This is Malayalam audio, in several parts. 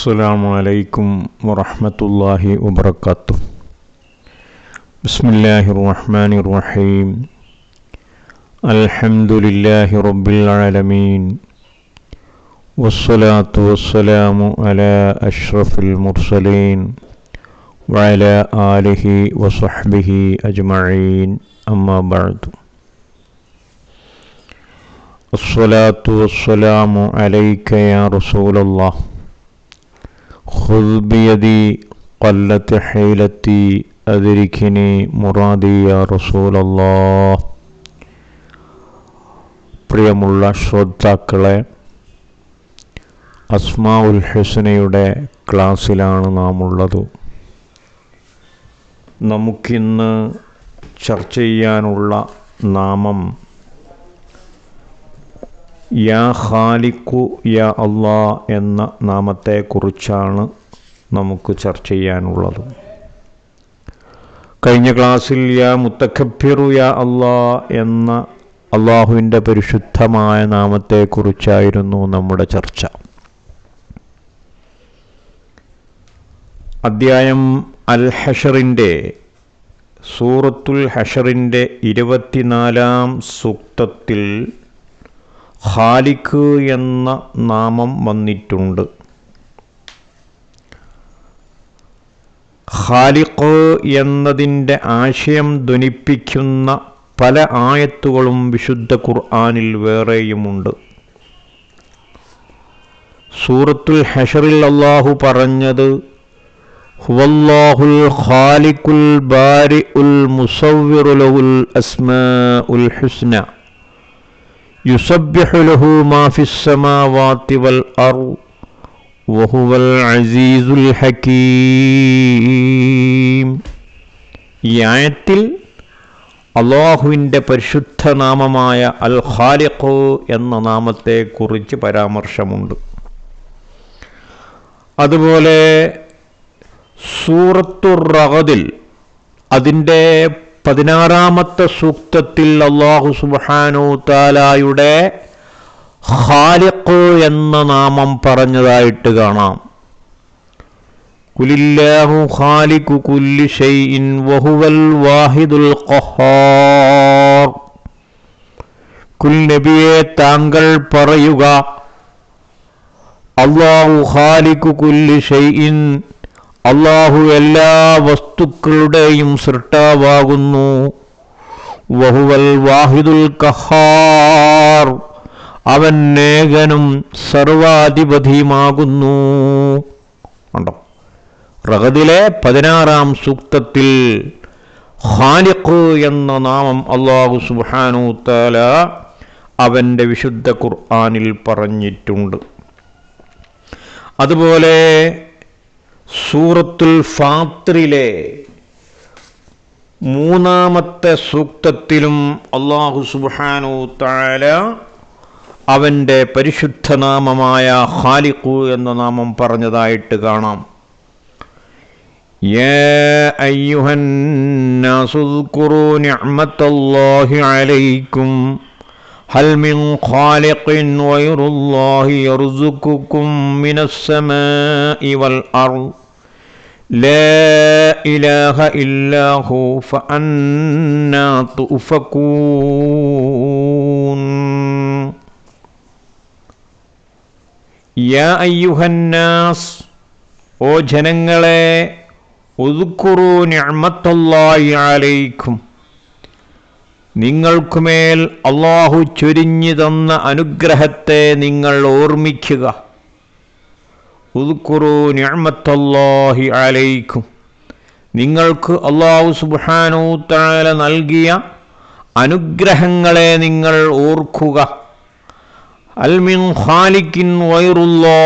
السلام عليكم ورحمة الله وبركاته. بسم الله الرحمن الرحيم. الحمد لله رب العالمين. والصلاة والسلام على أشرف المرسلين وعلى آله وصحبه أجمعين. أما بعد الصلاة والسلام عليك يا رسول الله خذ بيدي قلت حيلتي أدركني مرادي يا رسول الله പ്രിയമുള്ള ശ്രോതാക്കളെ അസ്മാ ഉൽ ഹുസനയുടെ ക്ലാസ്സിലാണ് നാം ഉള്ളത് നമുക്കിന്ന് ചർച്ച ചെയ്യാനുള്ള നാമം യാ ഖാലിഖു യാ അള്ളാ എന്ന നാമത്തെക്കുറിച്ചാണ് നമുക്ക് ചർച്ച ചെയ്യാനുള്ളത്. കഴിഞ്ഞ ക്ലാസ്സിൽ യാ മുത്തഖബിറു യാ അള്ളാ എന്ന അള്ളാഹുവിന്റെ പരിശുദ്ധമായ നാമത്തെക്കുറിച്ചായിരുന്നു നമ്മുടെ ചർച്ച. അദ്ധ്യായം അൽ ഹഷറിന്റെ സൂറത്തുൽ ഹഷറിന്റെ ഇരുപത്തിനാലാം സൂക്തത്തിൽ ഖാലിഖ് എന്ന നാമം വന്നിട്ടുണ്ട്. ഖാലിഖ് എന്നതിന്റെ ആശയം ധ്വനിപ്പിക്കുന്ന പല ആയത്തുകളും വിശുദ്ധ ഖുർആാനിൽ വേറെയുമുണ്ട്. സൂറത്തുൽ ഹഷറിൽ അള്ളാഹു പറഞ്ഞത് ഹുവല്ലാഹുൽ ഖാലിഖുൽ ബാരി ഉൽ മുസവ്വിറുൽ അസ്മാ ഉൽ ഹുസ്ന يسبح له ما في السماوات والأرض وهو العزيز الحكيم ഈ ആയത്തിൽ അള്ളാഹുവിൻ്റെ പരിശുദ്ധ നാമമായ അൽ ഖാലിഖ് എന്ന നാമത്തെക്കുറിച്ച് പരാമർശമുണ്ട് അതുപോലെ സൂറത്തുർ റഗദിൽ അതിന്റെ പതിനാറാമത്തെ സൂക്തത്തിൽ അള്ളാഹു സുബാനു താലായുടെ ഖാലിഖ് എന്ന നാമം പറഞ്ഞതായിട്ട് കാണാം. കുലില്ലാഹു ഖാലിഖു കുല്ലി ഷൈഇൻ വഹുവൽ വാഹിദുൽ ഖഹാർ. കുൽ നബിയെ താങ്കൾ പറയുക അള്ളാഹു ഖാലിഖു കുല്ലി ഷൈഇൻ അള്ളാഹു എല്ലാ വസ്തുക്കളുടെയും സൃഷ്ടാവാകുന്നു. വഹുവൽ വാഹിദുൽ കഹാർ അവൻ ഏകനും സർവാധിപതിയുമാകുന്നു. ഉണ്ടോ റഹദിലെ പതിനാറാം സൂക്തത്തിൽ ഖാലിഖ് എന്ന നാമം അള്ളാഹു സുബാനു താല അവന്റെ വിശുദ്ധ ഖുർആാനിൽ പറഞ്ഞിട്ടുണ്ട്. അതുപോലെ സൂറത്തുൽ ഫാത്രിലെ മൂന്നാമത്തെ സൂക്തത്തിലും അള്ളാഹു സുബാനു താല അവൻ്റെ പരിശുദ്ധനാമമായ ഖാലിഖു എന്ന നാമം പറഞ്ഞതായിട്ട് കാണാം يا أيها الناس اذكروا نعمة الله عليكم هل من خالق غير الله يرزقكم من السماء والأرض لا إله إلا هو فأنا تؤفكون يا أيها الناس ഓ ജനങ്ങളെ ഉദ്ക്കുറു നിഅമത്തല്ലാഹി അലൈക്കും നിങ്ങൾക്കുമേൽ അള്ളാഹു ചൊരിഞ്ഞു തന്ന അനുഗ്രഹത്തെ നിങ്ങൾ ഓർമ്മിക്കുക നിഅമത്തല്ലാഹി അലൈക്കും. നിങ്ങൾക്ക് അള്ളാഹു സുബ്ഹാനു തആല നൽകിയ അനുഗ്രഹങ്ങളെ നിങ്ങൾ ഓർക്കുക. അൽമിൻ ഖാലിക്കിൻ വൈറുല്ലോ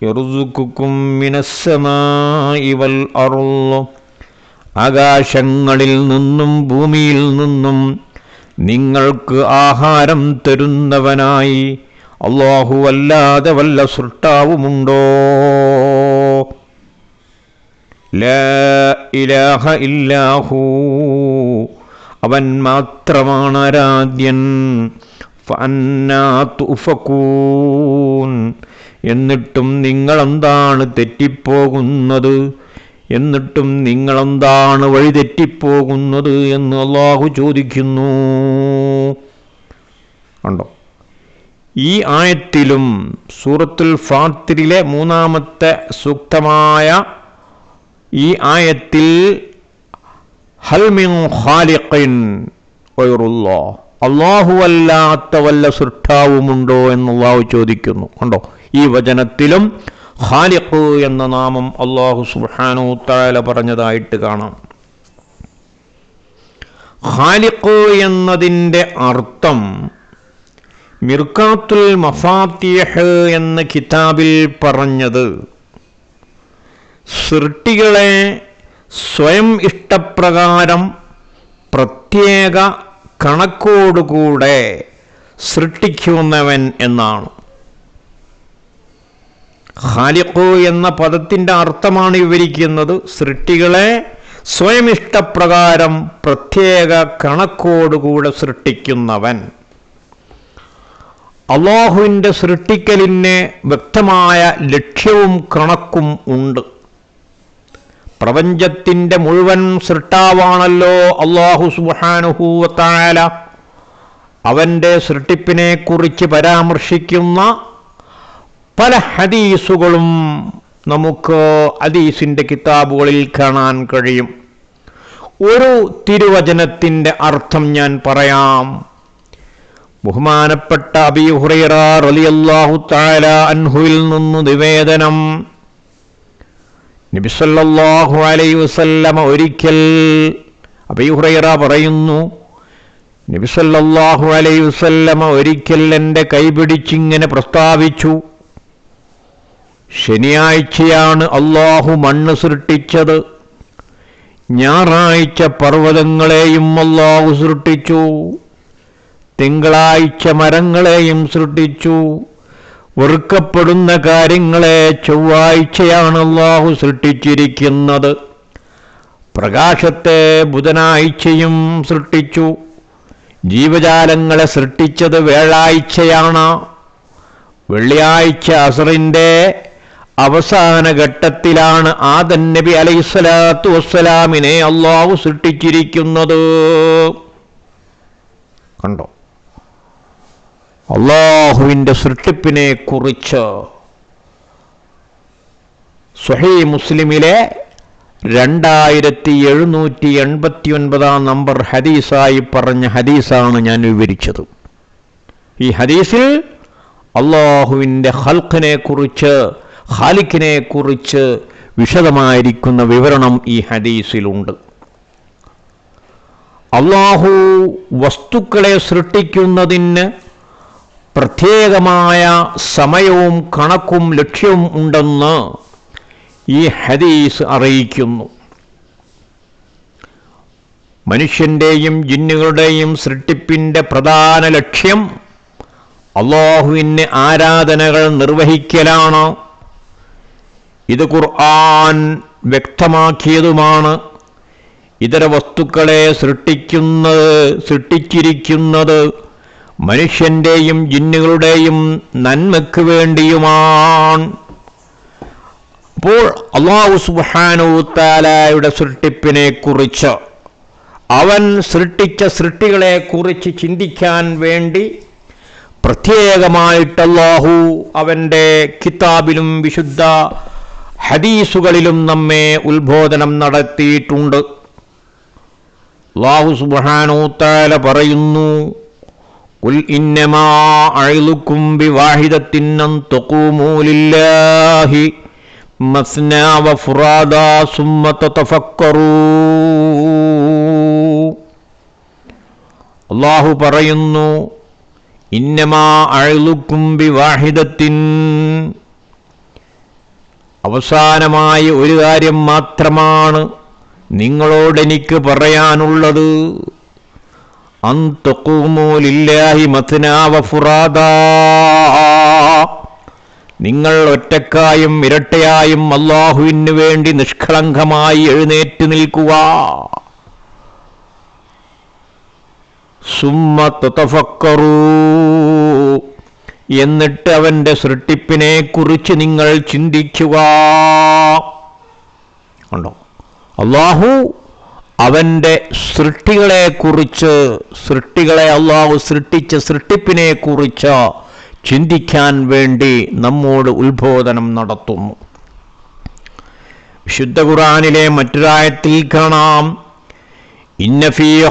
യർസുക്കും മിനസ്സമായി വൽ ആകാശങ്ങളിൽ നിന്നും ഭൂമിയിൽ നിന്നും നിങ്ങൾക്ക് ആഹാരം തരുന്നവനായി അള്ളാഹു അല്ലാതെ വല്ല സൃഷ്ടാവുമുണ്ടോ ഇലാഹ ഇല്ലാഹു. അവൻ മാത്രമാണ് ആരാധ്യൻ. എന്നിട്ടും നിങ്ങളെന്താണ് തെറ്റിപ്പോകുന്നത്? എന്നിട്ടും നിങ്ങളെന്താണ് വഴിതെറ്റിപ്പോകുന്നത് എന്ന് അള്ളാഹു ചോദിക്കുന്നു. ഉണ്ടോ ഈ ആയത്തിലും സൂറത്തുൽ ഫാത്തിരിലെ മൂന്നാമത്തെ സൂക്തമായ ഈ ആയത്തിൽ ഹൽമിൻ ഖാലിഖിൻ വൈറുല്ലാ അള്ളാഹു അല്ലാത്ത വല്ല സൃഷ്ടാവുമുണ്ടോ എന്ന് അള്ളാഹു ചോദിക്കുന്നു. കണ്ടോ? ഈ വചനത്തിലും ഖാലിഖ് എന്ന നാമം അള്ളാഹു സുബ്ഹാനു താല പറഞ്ഞതായിട്ട് കാണാം. ഖാലിഖ് എന്നതിന്റെ അർത്ഥം മിർക്കാത്തുൽ മഫാത്തിയഹ് എന്ന കിതാബിൽ പറഞ്ഞത് സൃഷ്ടികളെ സ്വയം ഇഷ്ടപ്രകാരം പ്രത്യേക കണക്കോടുകൂടെ സൃഷ്ടിക്കുന്നവൻ എന്നാണ്. ഖാലിഖു എന്ന പദത്തിന്റെ അർത്ഥമാണ് വിവരിക്കുന്നത് സൃഷ്ടികളെ സ്വയം ഇഷ്ടപ്രകാരം പ്രത്യേക കണക്കോടുകൂടെ സൃഷ്ടിക്കുന്നവൻ. അള്ളാഹുവിന്റെ സൃഷ്ടിക്കലിന് വ്യക്തമായ ലക്ഷ്യവും കണക്കും ഉണ്ട്. പ്രപഞ്ചത്തിന്റെ മുഴുവൻ സൃഷ്ടാവാണല്ലോ അള്ളാഹു സുബാനുഹൂവത്തായാല അവന്റെ സൃഷ്ടിപ്പിനെ കുറിച്ച് പരാമർശിക്കുന്ന പല ഹദീസുകളും നമുക്ക് ഹദീസിന്റെ കിതാബുകളിൽ കാണാൻ കഴിയും. ഒരു തിരുവചനത്തിന്റെ അർത്ഥം ഞാൻ പറയാം. ബഹുമാനപ്പെട്ട അബി ഹുറൈറ തആല അൻഹുവിൽ നിന്ന് നിവേദനം. നബിസല്ലാഹു അലൈ വസല്ലമ ഒരിക്കൽ അബി ഹുറൈറ പറയുന്നു നബിസല്ലാഹു അലൈ വസല്ലമ ഒരിക്കൽ എന്റെ കൈപിടിച്ചിങ്ങനെ പ്രസ്താവിച്ചു. ശനിയാഴ്ചയാണ് അള്ളാഹു മണ്ണ് സൃഷ്ടിച്ചത്. ഞായറാഴ്ച പർവതങ്ങളെയും അള്ളാഹു സൃഷ്ടിച്ചു. തിങ്കളാഴ്ച മരങ്ങളെയും സൃഷ്ടിച്ചു. വെറുക്കപ്പെടുന്ന കാര്യങ്ങളെ ചൊവ്വാഴ്ചയാണ് അള്ളാഹു സൃഷ്ടിച്ചിരിക്കുന്നത്. പ്രകാശത്തെ ബുധനാഴ്ചയും സൃഷ്ടിച്ചു. ജീവജാലങ്ങളെ സൃഷ്ടിച്ചത് വേഴാഴ്ചയാണ് വെള്ളിയാഴ്ച അസറിന്റെ അവസാന ഘട്ടത്തിലാണ് ആദൻ നബി അലൈഹിസ്സലാത്തു വസ്സലാമിനെ അള്ളാഹു സൃഷ്ടിച്ചിരിക്കുന്നത്. കണ്ടോ? അള്ളാഹുവിന്റെ സൃഷ്ടിപ്പിനെ കുറിച്ച് സുഹൈ മുസ്ലിമിലെ രണ്ടായിരത്തി എഴുന്നൂറ്റി എൺപത്തി ഒൻപതാം നമ്പർ ഹദീസായി പറഞ്ഞ ഹദീസാണ് ഞാൻ വിവരിച്ചത്. ഈ ഹദീസിൽ അള്ളാഹുവിന്റെ ഹൽഖിനെ കുറിച്ച് ഖാലിഖിനെ കുറിച്ച് വിശദമായിരിക്കുന്ന വിവരണം ഈ ഹദീസിലുണ്ട്. അള്ളാഹു വസ്തുക്കളെ സൃഷ്ടിക്കുന്നതിന് പ്രത്യേകമായ സമയവും കണക്കും ലക്ഷ്യവും ഉണ്ടെന്ന് ഈ ഹദീസ് അറിയിക്കുന്നു. മനുഷ്യന്റെയും ജിന്നുകളുടെയും സൃഷ്ടിപ്പിന്റെ പ്രധാന ലക്ഷ്യം അള്ളാഹുവിന് ആരാധനകൾ നിർവഹിക്കലാണ്. ഇത് ഖുർആൻ വ്യക്തമാക്കിയതുമാണ്. ഇതര വസ്തുക്കളെ സൃഷ്ടിക്കുന്നത് സൃഷ്ടിച്ചിരിക്കുന്നത് മനുഷ്യന്റെയും ജിന്നുകളുടെയും നന്മയ്ക്ക് വേണ്ടിയുമാണ്. അപ്പോൾ അള്ളാഹു സുബാനു താലായുടെ സൃഷ്ടിപ്പിനെ കുറിച്ച് അവൻ സൃഷ്ടിച്ച സൃഷ്ടികളെ കുറിച്ച് ചിന്തിക്കാൻ വേണ്ടി പ്രത്യേകമായിട്ട് അള്ളാഹു അവന്റെ കിതാബിലും വിശുദ്ധ ഹദീസുകളിലും നമ്മെ ഉത്ബോധനം നടത്തിയിട്ടുണ്ട്. അള്ളാഹു സുബ്ഹാനഹു തആല പറയുന്നു قل إنما أعظكم بواحدة أن تقوموا لله مثنى وفرادا ثم تتفكروا അള്ളാഹു പറയുന്നു ഇന്നമാ അഴുതുക്കും ബിവാഹിദത്തിൻ അവസാനമായി ഒരു കാര്യം മാത്രമാണ് നിങ്ങളോടെനിക്ക് പറയാനുള്ളത് അന്തക്കൂമൂലില്ലാഹി മഥനാവ ഫുറാദാ നിങ്ങൾ ഒറ്റക്കായും ഇരട്ടയായും അള്ളാഹുവിന് വേണ്ടി നിഷ്കളങ്കമായി എഴുന്നേറ്റ് നിൽക്കുക. എന്നിട്ട് അവന്റെ സൃഷ്ടിപ്പിനെ കുറിച്ച് നിങ്ങൾ ചിന്തിക്കുക. ഉണ്ടോ അള്ളാഹു അവന്റെ സൃഷ്ടികളെക്കുറിച്ച് സൃഷ്ടികളെ അള്ളാഹു സൃഷ്ടിച്ച സൃഷ്ടിപ്പിനെക്കുറിച്ച് ചിന്തിക്കാൻ വേണ്ടി നമ്മോട് ഉത്ബോധനം നടത്തുന്നു. വിശുദ്ധ ഖുറാനിലെ മറ്റൊരായത്തിൽ കാണാം. ഇന്നഫീ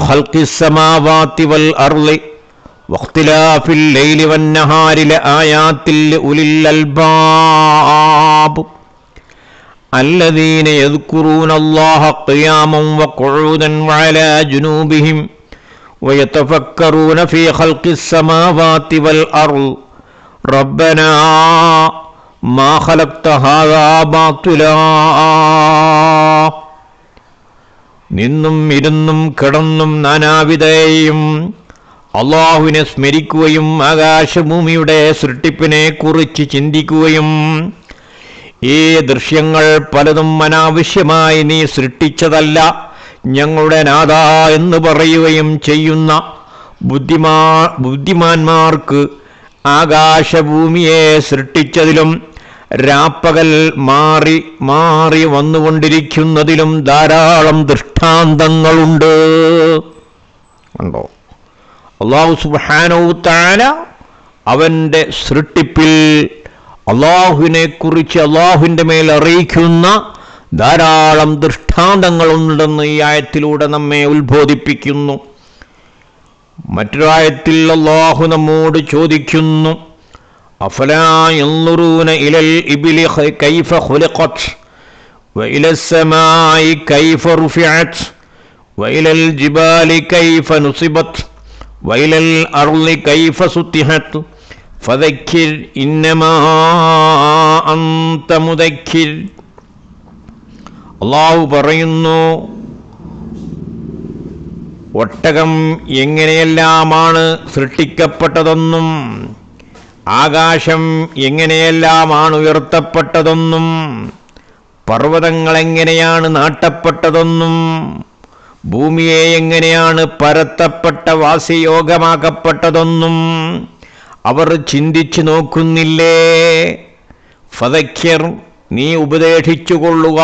വൽ അർളി വഖ്തിലാഫിൽ ലൈലി ആയാത്തിൽ ഉലിൽ അൽബാബ്. الذين يذكرون الله قياما وقعودا وعلى جنوبهم ويتفكرون في خلق السماوات والأرض ربنا ما خلقت هذا باطلا നിന്നും ഇരുന്നും കിടന്നും നാനാവിധയും അള്ളാഹുവിനെ സ്മരിക്കുകയും ആകാശഭൂമിയുടെ സൃഷ്ടിപ്പിനെ കുറിച്ച് ചിന്തിക്കുകയും ഈ ദൃശ്യങ്ങൾ പലതും അനാവശ്യമായി നീ സൃഷ്ടിച്ചതല്ല. ഞങ്ങളുടെ നാഥ എന്ന് പറയുകയും ചെയ്യുന്ന ബുദ്ധിമാ ബുദ്ധിമാന്മാർക്ക് ആകാശഭൂമിയെ സൃഷ്ടിച്ചതിലും രാപ്പകൽ മാറി മാറി വന്നുകൊണ്ടിരിക്കുന്നതിലും ധാരാളം ദൃഷ്ടാന്തങ്ങളുണ്ട്. ഉണ്ടോ അള്ളാഹു സുബാനോ താര അവന്റെ സൃഷ്ടിപ്പിൽ അള്ളാഹുവിനെ കുറിച്ച് അള്ളാഹുവിൻ്റെ മേൽ അറിയിക്കുന്ന ധാരാളം ദൃഷ്ടാന്തങ്ങളുണ്ടെന്ന് ഈ ആയത്തിലൂടെ നമ്മെ ഉത്ബോധിപ്പിക്കുന്നു മറ്റൊരായത്തിൽ അള്ളാഹു നമ്മോട് ചോദിക്കുന്നു അഫലാ യൻളുറൂന ഇലൽ ഇബ്ലി കൈഫ ഖുലിഖത് وإلى السماء كيف رفعت وإلى الجبال كيف نصبت وإلى الأرض كيف سطحت ഫതക്കിർ ഇന്നമാ അന്തമുതക്കിൽ അള്ളാഹു പറയുന്നു ഒട്ടകം എങ്ങനെയെല്ലാമാണ് സൃഷ്ടിക്കപ്പെട്ടതെന്നും ആകാശം എങ്ങനെയെല്ലാമാണ് ഉയർത്തപ്പെട്ടതെന്നും പർവതങ്ങളെങ്ങനെയാണ് നാട്ടപ്പെട്ടതെന്നും ഭൂമിയെ എങ്ങനെയാണ് പരത്തപ്പെട്ട വാസിയോഗമാക്കപ്പെട്ടതെന്നും അവർ ചിന്തിച്ചു നോക്കുന്നില്ലേ? ഫതഖ്യർ നീ ഉപദേശിച്ചുകൊള്ളുക.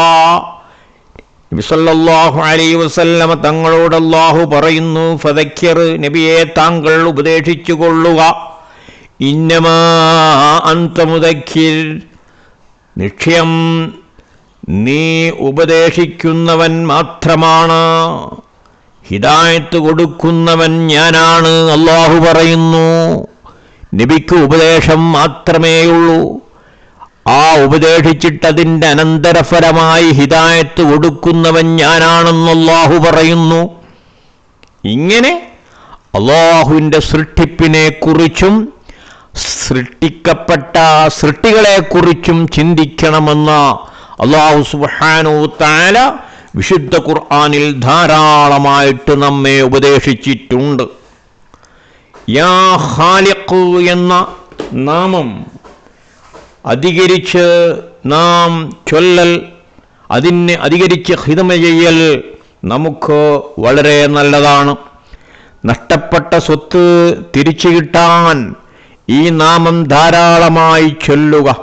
നബിസല്ലാഹു അലൈ വസല്ലമ തങ്ങളോട് അള്ളാഹു പറയുന്നു ഫതഖ്യർ നബിയെ താങ്കൾ ഉപദേശിച്ചു കൊള്ളുക ഇന്നമാ അന്തമുദക്കിർ നിക്ഷയം നീ ഉപദേശിക്കുന്നവൻ മാത്രമാണ്. ഹിദായത്ത് കൊടുക്കുന്നവൻ ഞാനാണ് അള്ളാഹു പറയുന്നു. നബിക്ക് ഉപദേശം മാത്രമേയുള്ളൂ. ആ ഉപദേശിച്ചിട്ടതിന്റെ അനന്തരഫലമായി ഹിതായത്ത് കൊടുക്കുന്നവൻ ഞാനാണെന്നല്ലാഹു പറയുന്നു. ഇങ്ങനെ അള്ളാഹുവിന്റെ സൃഷ്ടിപ്പിനെക്കുറിച്ചും സൃഷ്ടിക്കപ്പെട്ട സൃഷ്ടികളെക്കുറിച്ചും ചിന്തിക്കണമെന്ന് അള്ളാഹു സുബാനു താല വിശുദ്ധ ഖുർആാനിൽ ധാരാളമായിട്ട് നമ്മെ ഉപദേശിച്ചിട്ടുണ്ട്. യാ ഖാലിഖ് എന്ന നാമം അധികരിച്ച് നാം ചൊല്ലൽ അതിന് അധികരിച്ച് ഹിതമ ചെയ്യൽ നമുക്ക് വളരെ നല്ലതാണ്. നഷ്ടപ്പെട്ട സ്വത്ത് തിരിച്ചു കിട്ടാൻ ഈ നാമം ധാരാളമായി ചൊല്ലുക.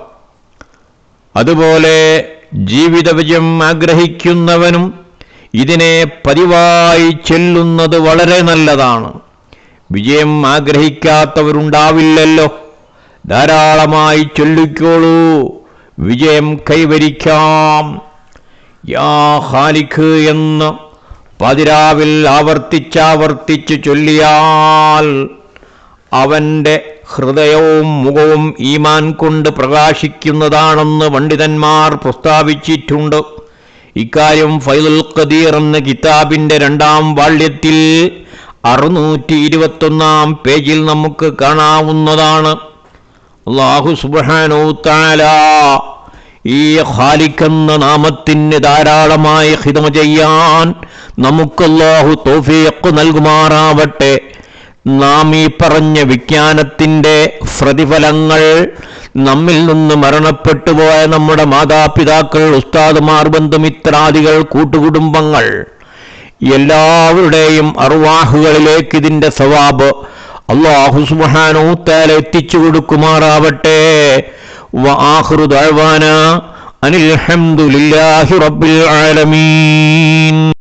അതുപോലെ ജീവിത വിജയം ആഗ്രഹിക്കുന്നവനും ഇതിനെ പതിവായി ചെല്ലുന്നത് വളരെ നല്ലതാണ്. വിജയം ആഗ്രഹിക്കാത്തവരുണ്ടാവില്ലല്ലോ. ധാരാളമായി ചൊല്ലിക്കോളൂ. വിജയം കൈവരിക്കാം. യാ ഖാലിഖ് എന്ന് പതിരാവിൽ ആവർത്തിച്ചാവർത്തിച്ച് ചൊല്ലിയാൽ അവന്റെ ഹൃദയവും മുഖവും ഈമാൻ കൊണ്ട് പ്രകാശിക്കുന്നതാണെന്ന് പണ്ഡിതന്മാർ പ്രസ്താവിച്ചിട്ടുണ്ട്. ഇക്കാര്യം ഫൈദുൽ ഖദീർ എന്ന കിതാബിന്റെ രണ്ടാം വാള്യത്തിൽ അറുന്നൂറ്റി ഇരുപത്തൊന്നാം പേജിൽ നമുക്ക് കാണാവുന്നതാണ്. അള്ളാഹു സുബാനോ താല ഈ ഹാലിക്കുന്ന നാമത്തിന് ധാരാളമായി ഹിതമ ചെയ്യാൻ നമുക്കല്ലാഹു തോഫിയക്ക് നൽകുമാറാവട്ടെ. നാം ഈ പറഞ്ഞ വിജ്ഞാനത്തിന്റെ പ്രതിഫലങ്ങൾ നമ്മിൽ നിന്ന് മരണപ്പെട്ടുപോയ നമ്മുടെ മാതാപിതാക്കൾ ഉസ്താദുമാർ ബന്ധുമിത്രാദികൾ കൂട്ടുകുടുംബങ്ങൾ എല്ലാവരുടെയും അറുവാഹുകളിലേക്ക് ഇതിന്റെ സവാബ് അള്ളാഹു സുബ്ഹാനഹു എത്തിച്ചു കൊടുക്കുമാറാവട്ടെ. വആഖിറു ദഅവാന അനിൽ ഹംദുലില്ലാഹി റബ്ബിൽ ആലമീൻ.